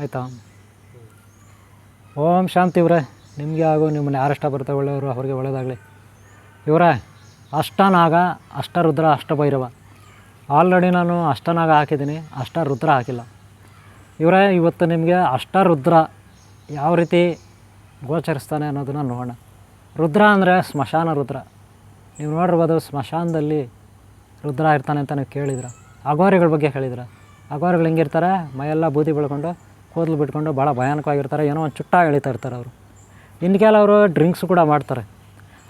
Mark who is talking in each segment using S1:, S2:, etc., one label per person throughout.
S1: ಆಯಿತಾ? ಓಂ ಶಾಂತಿ ಇವರೇ. ನಿಮಗೆ ಹಾಗೂ ನಿಮ್ಮನ್ನು ಯಾರಷ್ಟ ಬರ್ತಾ ಒಳ್ಳೆಯವರು, ಅವ್ರಿಗೆ ಒಳ್ಳೆಯದಾಗಲಿ. ಇವರೇ, ಅಷ್ಟನಾಗ ಅಷ್ಟರುದ್ರ ಅಷ್ಟಭೈರವ. ಆಲ್ರೆಡಿ ನಾನು ಅಷ್ಟನಾಗ ಹಾಕಿದ್ದೀನಿ, ಅಷ್ಟರುದ್ರ ಹಾಕಿಲ್ಲ. ಇವರೇ, ಇವತ್ತು ನಿಮಗೆ ಅಷ್ಟರುದ್ರ ಯಾವ ರೀತಿ ಗೋಚರಿಸ್ತಾನೆ ಅನ್ನೋದನ್ನು ನೋಡೋಣ. ರುದ್ರ ಅಂದರೆ ಸ್ಮಶಾನ ರುದ್ರ. ನೀವು ನೋಡಿರ್ಬೋದು ಸ್ಮಶಾನದಲ್ಲಿ ರುದ್ರ ಇರ್ತಾನೆ ಅಂತ ನೀವು ಕೇಳಿದ್ರು. ಅಗೋರಿಗಳ ಬಗ್ಗೆ ಹೇಳಿದ್ರ. ಅಗೋರಿಗಳು ಹೆಂಗಿರ್ತಾರೆ? ಮೈಯೆಲ್ಲ ಬೂದಿ ಬೆಳ್ಕೊಂಡು ಕೂದಲು ಬಿಟ್ಕೊಂಡು ಭಾಳ ಭಯಾನಕವಾಗಿರ್ತಾರೆ, ಏನೋ ಒಂದು ಚುಟ್ಟ ಎಳಿತಾ ಇರ್ತಾರೆ ಅವರು. ಇನ್ನು ಕೆಲವರು ಡ್ರಿಂಕ್ಸ್ ಕೂಡ ಮಾಡ್ತಾರೆ.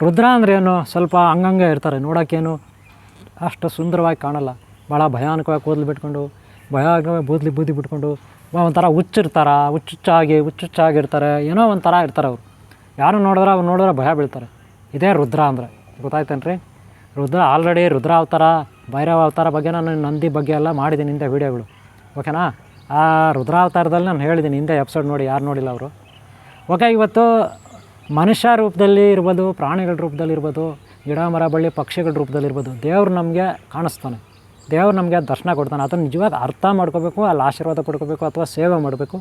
S1: ರುದ್ರ ಏನು? ಸ್ವಲ್ಪ ಹಂಗಂಗೆ ಇರ್ತಾರೆ, ನೋಡೋಕ್ಕೇನು? ಅಷ್ಟು ಸುಂದರವಾಗಿ ಕಾಣಲ್ಲ. ಭಾಳ ಭಯಾನಕವಾಗಿ ಕೂದಲು ಬಿಟ್ಕೊಂಡು, ಭಯಾನಕವಾಗಿ ಬೂದ್ಲಿ ಬೂದಿ ಬಿಟ್ಕೊಂಡು ಒಂಥರ ಹುಚ್ಚಿರ್ತಾರ ಹುಚ್ಚುಚ್ಚಾಗಿ, ಹುಚ್ಚುಚ್ಚಾಗಿರ್ತಾರೆ, ಏನೋ ಒಂಥರ ಇರ್ತಾರೆ ಅವರು. ಯಾರು ನೋಡಿದ್ರೆ ಅವ್ರು ನೋಡಿದ್ರೆ ಭಯ ಬೀಳ್ತಾರೆ. ಇದೇ ರುದ್ರ ಅಂದರೆ. ಗೊತ್ತಾಯ್ತೇನ್ರಿ? ರುದ್ರ ಆಲ್ರೆಡಿ ರುದ್ರ ಅವತಾರ, ಭೈರವ ಅವತಾರ ಬಗ್ಗೆ ನಾನು ನಂದಿ ಬಗ್ಗೆ ಎಲ್ಲ ಮಾಡಿದ್ದೀನಿ ವಿಡಿಯೋಗಳು ವೀಡಿಯೋಗಳು ಓಕೆನಾ ಆ ರುದ್ರಾವತಾರದಲ್ಲಿ ನಾನು ಹೇಳಿದ್ದೀನಿ, ಹಿಂದೆ ಎಪಿಸೋಡ್ ನೋಡಿ, ಯಾರು ನೋಡಿಲ್ಲ ಅವರು. ಓಕೆ, ಇವತ್ತು ಮನುಷ್ಯ ರೂಪದಲ್ಲಿ ಇರ್ಬೋದು, ಪ್ರಾಣಿಗಳ ರೂಪದಲ್ಲಿ ಇರ್ಬೋದು, ಗಿಡ, ಮರ, ಬಳ್ಳಿ, ಪಕ್ಷಿಗಳ ರೂಪದಲ್ಲಿ ಇರ್ಬೋದು, ದೇವ್ರು ನಮಗೆ ಕಾಣಿಸ್ತಾನೆ. ದೇವ್ರು ನಮಗೆ ದರ್ಶನ ಕೊಡ್ತಾನೆ. ಅದನ್ನು ನಿಜವಾಗಿ ಅರ್ಥ ಮಾಡ್ಕೋಬೇಕು, ಅಲ್ಲಿ ಆಶೀರ್ವಾದ ಕೊಡ್ಕೋಬೇಕು ಅಥವಾ ಸೇವೆ ಮಾಡಬೇಕು.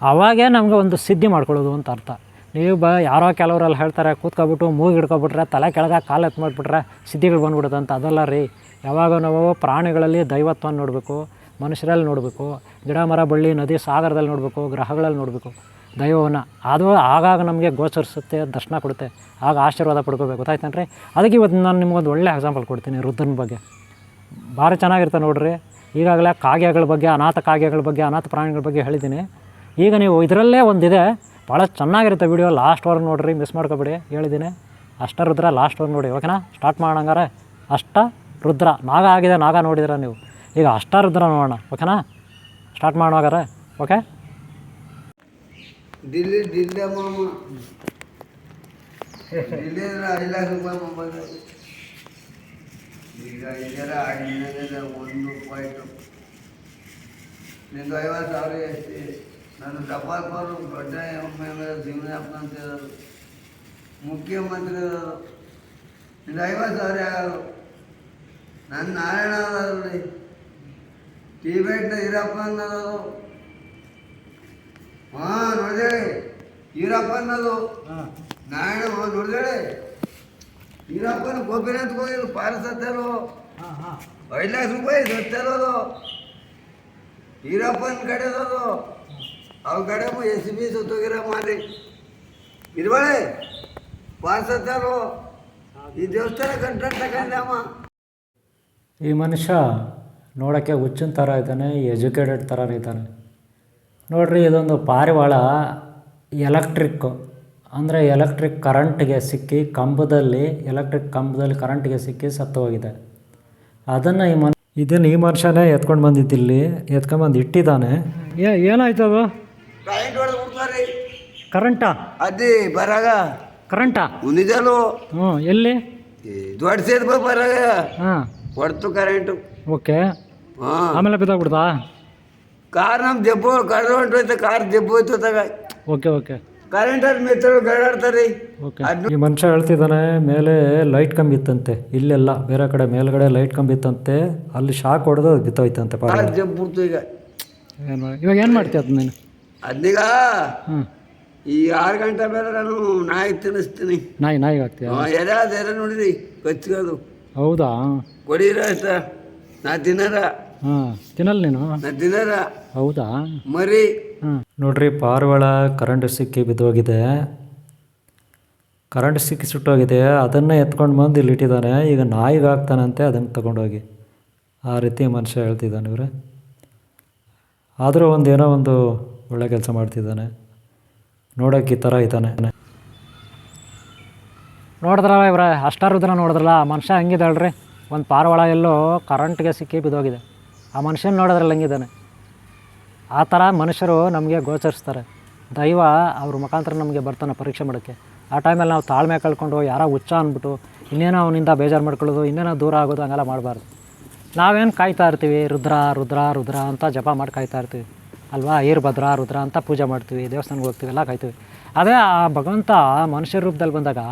S1: ಅವಾಗೇ ನಮಗೆ ಒಂದು ಸಿದ್ಧಿ ಮಾಡ್ಕೊಳ್ಳೋದು ಅಂತ ಅರ್ಥ. ನೀವು ಬ, ಯಾರೋ ಕೆಲವರಲ್ಲಿ ಹೇಳ್ತಾರೆ, ಕೂತ್ಕೊಬಿಟ್ಟು ಮೂಗು ಹಿಡ್ಕೊಬಿಟ್ರೆ, ತಲೆ ಕೆಳಗೆ ಕಾಲು ಎತ್ತು ಮಾಡಿಬಿಟ್ರೆ ಸಿದ್ಧಿಗಳು ಬಂದ್ಬಿಡುತ್ತೆ ಅಂತ. ಅದಲ್ಲ ರೀ ಯಾವಾಗ ನಾವು ಪ್ರಾಣಿಗಳಲ್ಲಿ ದೈವತ್ವ ನೋಡಬೇಕು. ಮನುಷ್ಯರಲ್ಲಿ ನೋಡಬೇಕು, ಗಿಡ, ಮರ, ಬಳ್ಳಿ, ನದಿ, ಸಾಗರದಲ್ಲಿ ನೋಡಬೇಕು, ಗ್ರಹಗಳಲ್ಲಿ ನೋಡಬೇಕು, ದೈವವನ್ನು. ಅದು ಆಗಾಗ ನಮಗೆ ಗೋಚರಿಸುತ್ತೆ, ದರ್ಶನ ಕೊಡುತ್ತೆ, ಆಗ ಆಶೀರ್ವಾದ ಪಡ್ಕೋಬೇಕು. ಗೊತ್ತಾಯ್ತಾನ್ರಿ ಅದಕ್ಕೆ ಇವತ್ತು ನಾನು ನಿಮ್ಗೊಂದು ಒಳ್ಳೆ ಎಕ್ಸಾಂಪಲ್ ಕೊಡ್ತೀನಿ ರುದ್ರನ ಬಗ್ಗೆ. ಭಾರಿ ಚೆನ್ನಾಗಿರುತ್ತೆ ನೋಡ್ರಿ. ಈಗಾಗಲೇ ಕಾಗೆಗಳ ಬಗ್ಗೆ, ಅನಾಥ ಕಾಗೆಗಳ ಬಗ್ಗೆ, ಅನಾಥ ಪ್ರಾಣಿಗಳ ಬಗ್ಗೆ ಹೇಳಿದ್ದೀನಿ. ಈಗ ನೀವು ಇದರಲ್ಲೇ ಒಂದಿದೆ ಭಾಳ ಚೆನ್ನಾಗಿರುತ್ತೆ ವಿಡಿಯೋ ಲಾಸ್ಟ್ವರೆಗೆ ನೋಡ್ರಿ ಮಿಸ್ ಮಾಡ್ಕೋಬೇಡಿ, ಹೇಳಿದ್ದೀನಿ. ಅಷ್ಟ ರುದ್ರ ಲಾಸ್ಟ್ವರೆಗೆ ನೋಡಿ ಓಕೆನಾ ಸ್ಟಾರ್ಟ್ ಮಾಡೋಂಗಾರೆ ಅಷ್ಟ ರುದ್ರ, ನಾಗ ಆಗಿದೆ, ನಾಗ ನೋಡಿದ್ರೆ ನೀವು. ಈಗ ಅಷ್ಟಾರುದ್ರ ನೋಡೋಣ ಓಕೆನಾ ಸ್ಟಾರ್ಟ್ ಮಾಡುವಾಗಾರ ಓಕೆ
S2: ದಿಲ್ಲಿ ದಿಲ್ಲಿ ಈಗ ಇದರ ಒಂದು ಪಾಯಿಂಟ್ ನಿಂದು ಐವತ್ತು ಸಾವಿರ ನಾನು ದಬ್ಬಾಲ್ಪರು ದೊಡ್ಡ ಜೀವನಯಾಪನ ಅಂತ ಹೇಳೋರು. ಮುಖ್ಯಮಂತ್ರಿ ನಿಂದು ಐವತ್ತು ಸಾವಿರ ಯಾರು? ನನ್ನ ನಾರಾಯಣ ಟಿಬೇಟ್ನ ಈರಪ್ಪ ಅನ್ನೋದು ಹಾ ನೋಡಿದೇಳಿ ಈರಪ್ಪ ಅನ್ನೋದು ನಾರಾಯಣ ನೋಡಿದೇಳಿ ಈರಪ್ಪನ ಗೋಪಿನಾಥ್ ಹೋಗಿದ್ರು ಪಾರ ಸತ್ತರು ಐದು ಲಕ್ಷ ರೂಪಾಯಿ ಸತ್ತಿರೋದು. ಈರಪ್ಪನ ಕಡೆದೋದು. ಅವ್ರ ಕಡೆ ಎಸ್ ಬಿ ಸುತ್ತೋಗಿರ ಮಾಡಿ ಇರ್ಬಾಳೆ ಪಾರ ಸತ್ತಾರು ಈ ದೇವಸ್ಥಾನ ಕಂಟ್ರಾಕ್ಟ್ ತಗೊಂಡಮ್ಮ
S1: ಈ ಮನುಷ್ಯ ನೋಡೋಕ್ಕೆ ಹುಚ್ಚಿನ ಥರ ಇದ್ದಾನೆ ಎಜುಕೇಟೆಡ್ ಥರ ಇದ್ದಾನೆ. ನೋಡಿರಿ ಇದೊಂದು ಪಾರಿವಾಳ ಎಲೆಕ್ಟ್ರಿಕ್ಕು. ಅಂದರೆ ಎಲೆಕ್ಟ್ರಿಕ್ ಕರೆಂಟ್ಗೆ ಸಿಕ್ಕಿ ಕಂಬದಲ್ಲಿ ಎಲೆಕ್ಟ್ರಿಕ್ ಕಂಬದಲ್ಲಿ ಕರೆಂಟ್ಗೆ ಸಿಕ್ಕಿ ಸತ್ತು ಹೋಗಿದೆ ಅದನ್ನು ಈ ಮನ್ ಇದನ್ನು ಈ ಮನುಷ್ಯನೇ ಎತ್ಕೊಂಡು ಬಂದಿದ್ದಿಲ್ಲಿ ಎತ್ಕೊಂಡ್ಬಂದು ಇಟ್ಟಿದ್ದಾನೆ. ಏ ಏನಾಯ್ತು ಅದು? ಕರೆಂಟಾ?
S2: ಅದೇ ಬರಾಗ.
S1: ಕರೆಂಟಾ?
S2: ಉನಿದಲು
S1: ಹ್ಞೂ ಎಲ್ಲಿ?
S2: ದೊಡ್ಡ ಸೇದ್ ಬರಾಗ.
S1: ಹಾಂ.
S2: ಹೊಡ್ತು ಕರೆಂಟು
S1: ಓಕೆ.
S2: ಹಾಂ.
S1: ಆಮೇಲೆ ಬಿದ್ದಾಗ್ಬಿಡ್ತಾ?
S2: ಕಾರ್ ನಮ್ಮ ದೆಬ್ಬ ಕಡ್ದು ಹೊಂಟೋಯ್ತು ಕಾರ್ ದೆಬ್ಬ ಹೋಯ್ತು ತಗ.
S1: Okay okay.
S2: ಕರೆಂಟ್ ಅಲ್ಲಿ ಮೆತ್ತರು ಗಡಾಡ್ತಾರೆ
S1: ಓಕೆ. ಈ ಮನುಷ್ಯ ಹೇಳ್ತಿದ್ದಾನೆ ಮೇಲೆ ಲೈಟ್ ಕಂಬಿ ಇತ್ತಂತೆ ಇಲ್ಲೆಲ್ಲ ಬೇರೆ ಕಡೆ ಮೇಲ್ಗಡೆ ಲೈಟ್ ಕಂಬಿ ಇತ್ತಂತೆ ಅಲ್ಲಿ ಶಾಕ್ ಹೊಡೆದು ಅದು ಬಿತ್ತೋಯ್ತಂತೆ ಪಾಪ
S2: ಕಾರ್ ದೆಬ್ಬ ಬಿಡ್ತು ಈಗ.
S1: ಏನು ಇವಾಗ ಏನು ಮಾಡ್ತೀಯ ಅದು ನೀನು?
S2: ಅದೀಗ
S1: ಹ್ಞೂ
S2: ಈ ಆರು ಗಂಟೆ ಮೇಲೆ ನಾನು ನಾಯಿ ತಿನ್ನಿಸ್ತೀನಿ.
S1: ನಾಯಿ ನಾಯಿಗೆ ಹಾಕ್ತೀಯ?
S2: ಎರೆ ಅದು ಎರೆ ನೋಡಿರಿ ಕಚ್ಕೋದು.
S1: ಹೌದಾ?
S2: ಕೊಡೀರ ಆಯ್ತ? ನಾ ತಿನ್ನರ
S1: ಹಾಂ ತಿನ್ನಲ್ಲ ನೀನು?
S2: ನಾ ತಿನ್ನರ
S1: ಹೌದಾ?
S2: ಮರಿ.
S1: ನೋಡ್ರಿ ಪಾರ್ವಳ ಕರೆಂಟ್ ಸಿಕ್ಕಿ ಬಿದ್ದೋಗಿದೆ. ಕರೆಂಟ್ ಸಿಕ್ಕಿ ಸುಟ್ಟೋಗಿದೆ. ಅದನ್ನು ಎತ್ಕೊಂಡು ಬಂದು ಇಲ್ಲಿ ಇಟ್ಟಿದ್ದಾನೆ ಈಗ ನಾಯಿಗೆ ಹಾಕ್ತಾನಂತೆ ಅದನ್ನು ತಗೊಂಡೋಗಿ. ಆ ರೀತಿ ಮನುಷ್ಯ ಹೇಳ್ತಿದ್ದಾನೆ ಇವರೇ. ಆದರೂ ಒಂದು ಏನೋ ಒಂದು ಒಳ್ಳೆ ಕೆಲಸ ಮಾಡ್ತಿದ್ದಾನೆ. ನೋಡೋಕೆ ಈ ಥರ ಇದ್ದಾನೆ. ನೋಡಿದ್ರಲ್ಲ ಇವ್ರ ಅಷ್ಟಾರುದ್ರ ನೋಡಿದ್ರಲ್ಲ, ಆ ಮನುಷ್ಯ ಹಂಗಿದ್ದಾಳ್ರಿ ಒಂದು ಪಾರವಾಳ ಎಲ್ಲೋ ಕರೆಂಟ್ಗೆ ಸಿಕ್ಕಿ ಬಿದ್ದೋಗಿದೆ. ಆ ಮನುಷ್ಯನ ನೋಡಿದ್ರಲ್ಲ ಹಂಗಿದ್ದಾನೆ. ಆ ಥರ ಮನುಷ್ಯರು ನಮಗೆ ಗೋಚರಿಸ್ತಾರೆ. ದೈವ ಅವ್ರ ಮುಖಾಂತರ ನಮಗೆ ಬರ್ತಾನೆ ಪರೀಕ್ಷೆ ಮಾಡೋಕ್ಕೆ. ಆ ಟೈಮಲ್ಲಿ ನಾವು ತಾಳ್ಮೆ ಕಳ್ಕೊಂಡು ಯಾರೋ ಹುಚ್ಚ ಅಂದ್ಬಿಟ್ಟು ಇನ್ನೇನೋ ಅವನಿಂದ ಬೇಜಾರು ಮಾಡ್ಕೊಳ್ಳೋದು, ಇನ್ನೇನೋ ದೂರ ಆಗೋದು ಹಂಗೆಲ್ಲ ಮಾಡಬಾರ್ದು. ನಾವೇನು ಕಾಯ್ತಾ ಇರ್ತೀವಿ? ರುದ್ರ ರುದ್ರ ರುದ್ರ ಅಂತ ಜಪ ಮಾಡಿ ಕಾಯ್ತಾ ಇರ್ತೀವಿ. ಅಲ್ವಾ? ಈರ್ಭದ್ರ ರುದ್ರ ಅಂತ ಪೂಜೆ ಮಾಡ್ತೀವಿ, ದೇವಸ್ಥಾನಕ್ಕೆ ಹೋಗ್ತೀವಿ, ಎಲ್ಲ ಕಾಯ್ತೀವಿ. ಅದೇ ಆ ಭಗವಂತ ಮನುಷ್ಯ ರೂಪದಲ್ಲಿ ಬಂದಾಗ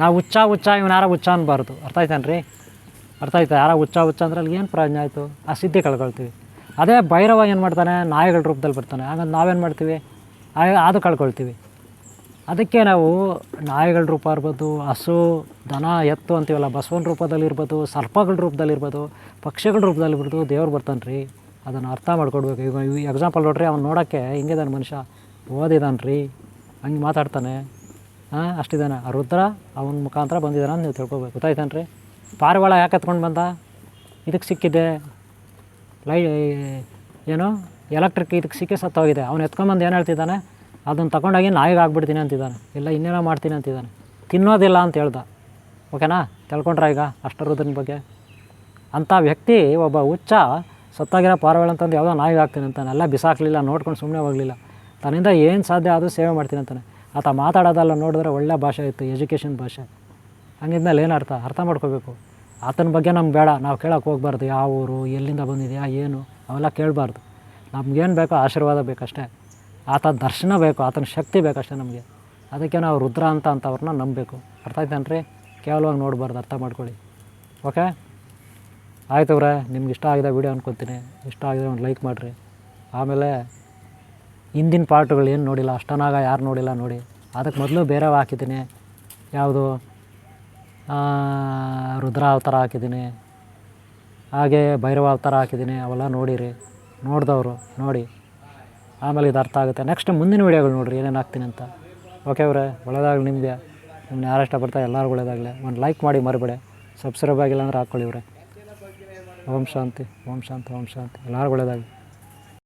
S1: ನಾವು ಹುಚ್ಚ ಹುಚ್ಚ, ಇವನು ಯಾರ ಹುಚ್ಚ ಅನ್ಬಾರ್ದು. ಅರ್ಥ ಆಯ್ತಾನ್ರಿ? ಅರ್ಥ ಆಯ್ತಾ? ಯಾರ ಹುಚ್ಚ ಹುಚ್ಚ ಅಂದ್ರೆ ಅಲ್ಲಿ ಏನು ಪ್ರಯೋಜನ ಆಯಿತು? ಆ ಸಿದ್ಧಿ ಕಳ್ಕೊಳ್ತೀವಿ. ಅದೇ ಭೈರವ ಏನು ಮಾಡ್ತಾನೆ? ನಾಯಿಗಳ ರೂಪದಲ್ಲಿ ಬರ್ತಾನೆ. ಹಾಗಂತ ನಾವೇನು ಮಾಡ್ತೀವಿ? ಅದು ಕಳ್ಕೊಳ್ತೀವಿ. ಅದಕ್ಕೆ ನಾವು ನಾಯಿಗಳ ರೂಪ ಇರ್ಬೋದು, ಹಸು, ದನ, ಎತ್ತು ಅಂತೀವಲ್ಲ, ಬಸವನ ರೂಪದಲ್ಲಿ ಇರ್ಬೋದು, ಸರ್ಪಗಳ ರೂಪದಲ್ಲಿರ್ಬೋದು ಪಕ್ಷಿಗಳ ರೂಪದಲ್ಲಿರ್ಬೋದು ದೇವ್ರು ಬರ್ತಾನೆ ರೀ ಅದನ್ನು ಅರ್ಥ ಮಾಡ್ಕೊಡ್ಬೇಕು. ಈಗ ಎಕ್ಸಾಂಪಲ್ ನೋಡ್ರಿ, ಅವ್ನು ನೋಡೋಕ್ಕೆ ಹಿಂಗಿದಾನೆ ಮನುಷ್ಯ. ಓದಿದಾನೆ ರೀ ಹಂಗೆ ಮಾತಾಡ್ತಾನೆ. ಅಷ್ಟಿದ್ದಾನೆ ಆ ರುದ್ರ ಅವನ ಮುಖಾಂತರ ಬಂದಿದ್ದಾನೆ ಅಂತ ನೀವು ತಿಳ್ಕೊಬೇಕು. ಗೊತ್ತಾಯ್ತಾನೆ ರೀ ಪಾರಿವಾಳ ಯಾಕೆ ಎತ್ಕೊಂಡು ಬಂದ? ಇದಕ್ಕೆ ಸಿಕ್ಕಿದೆ ಲೈ, ಏನು? ಎಲೆಕ್ಟ್ರಿಕ್ ಇದಕ್ಕೆ ಸಿಕ್ಕಿ ಸತ್ತೋಗಿದೆ. ಅವ್ನು ಎತ್ಕೊಂಬಂದು ಏನು ಹೇಳ್ತಿದ್ದಾನೆ? ಅದನ್ನು ತಗೊಂಡೋಗಿ ನಾಯಿಗೆ ಆಗ್ಬಿಡ್ತೀನಿ ಅಂತಿದ್ದಾನೆ. ಇಲ್ಲ, ಇನ್ನೇನೋ ಮಾಡ್ತೀನಿ ಅಂತಿದ್ದಾನೆ. ತಿನ್ನೋದಿಲ್ಲ ಅಂತ ಹೇಳ್ದ. ಓಕೆನಾ? ತಿಳ್ಕೊಂಡ್ರ ಈಗ ಅಷ್ಟರುದ್ರನ ಬಗ್ಗೆ. ಅಂಥ ವ್ಯಕ್ತಿ ಒಬ್ಬ ಹುಚ್ಚ ಸತ್ತಾಗಿರೋ ಪಾರಿವಾಳ ಅಂತಂದು ಯಾವುದೋ ನಾಯಿಗೆ ಹಾಕ್ತೀನಿ ಅಂತಾನೆ. ಎಲ್ಲ ಬಿಸಾಕಲಿಲ್ಲ, ನೋಡ್ಕೊಂಡು ಸುಮ್ಮನೆ ಹೋಗಲಿಲ್ಲ. ತನ್ನಿಂದ ಏನು ಸಾಧ್ಯ ಆದರೂ ಸೇವೆ ಮಾಡ್ತೀನಿ ಅಂತಾನೆ. ಆತ ಮಾತಾಡೋದೆಲ್ಲ ನೋಡಿದ್ರೆ ಒಳ್ಳೆ ಭಾಷೆ ಇತ್ತು ಎಜುಕೇಷನ್ ಭಾಷೆ. ಹಂಗಿದ್ಮೇಲೆ ಏನು ಅರ್ಥ? ಅರ್ಥ ಮಾಡ್ಕೋಬೇಕು. ಆತನ ಬಗ್ಗೆ ನಮ್ಗೆ ಬೇಡ, ನಾವು ಕೇಳೋಕೆ ಹೋಗ್ಬಾರ್ದು, ಯಾವ ಊರು, ಎಲ್ಲಿಂದ ಬಂದಿದೆಯಾ, ಏನು, ಅವೆಲ್ಲ ಕೇಳಬಾರ್ದು. ನಮ್ಗೇನು ಬೇಕೋ ಆಶೀರ್ವಾದ ಬೇಕಷ್ಟೇ. ಆತ ದರ್ಶನ ಬೇಕು, ಆತನ ಶಕ್ತಿ ಬೇಕಷ್ಟೇ ನಮಗೆ. ಅದಕ್ಕೆ ನಾವು ರುದ್ರ ಅಂತ ಅಂಥವ್ರನ್ನ ನಂಬಬೇಕು. ಅರ್ಥ ಆಯ್ತೇನ್ರಿ ಕೇವಲವಾಗಿ ನೋಡಬಾರ್ದು, ಅರ್ಥ ಮಾಡ್ಕೊಳ್ಳಿ. ಓಕೆ? ಆಯ್ತು ಅವರೇ ನಿಮ್ಗೆ ಇಷ್ಟ ಆಗಿದೆ ವೀಡಿಯೋ ಅನ್ಕೊತೀನಿ. ಇಷ್ಟ ಆಗಿದೆ ಒಂದು ಲೈಕ್ ಮಾಡಿರಿ. ಆಮೇಲೆ ಹಿಂದಿನ ಪಾರ್ಟ್ಗಳು ಏನು ನೋಡಿಲ್ಲ, ಅಷ್ಟನಾಗ ಯಾರು ನೋಡಿಲ್ಲ ನೋಡಿ. ಅದಕ್ಕೆ ಮೊದಲು ಬೇರೆ ಹಾಕಿದ್ದೀನಿ. ಯಾವುದು? ರುದ್ರ ಅವತಾರ ಹಾಕಿದ್ದೀನಿ. ಹಾಗೆ ಭೈರವ ಅವತಾರ ಹಾಕಿದ್ದೀನಿ. ಅವೆಲ್ಲ ನೋಡಿರಿ. ನೋಡಿದವರು, ನೋಡಿ. ಆಮೇಲೆ ಇದು ಅರ್ಥ ಆಗುತ್ತೆ. ನೆಕ್ಸ್ಟ್ ಮುಂದಿನ ವೀಡಿಯೋಗಳು ನೋಡಿರಿ, ಏನೇನು ಹಾಕ್ತೀನಿ ಅಂತ. ಓಕೆ ಅವರೇ, ಒಳ್ಳೆದಾಗಲಿ ನಿಮಗೆ. ನಿಮ್ಮನ್ನ ಯಾರು ಇಷ್ಟಪಡ್ತಾ ಎಲ್ಲರಿಗೂ ಒಳ್ಳೆಯದಾಗಲಿ ಒಂದು ಲೈಕ್ ಮಾಡಿ ಮರಿಬೇಡಿ. ಸಬ್ಸ್ಕ್ರೈಬ್ ಆಗಿಲ್ಲ ಅಂದ್ರೆ ಹಾಕ್ಕೊಳ್ಳಿ ಇವ್ರೆ. ಓಂ ಶಾಂತಿ ಓಂ ಶಾಂತಿ ಓಂ ಶಾಂತಿ. ಎಲ್ಲರಿಗೂ ಒಳ್ಳೆಯದಾಗಲಿ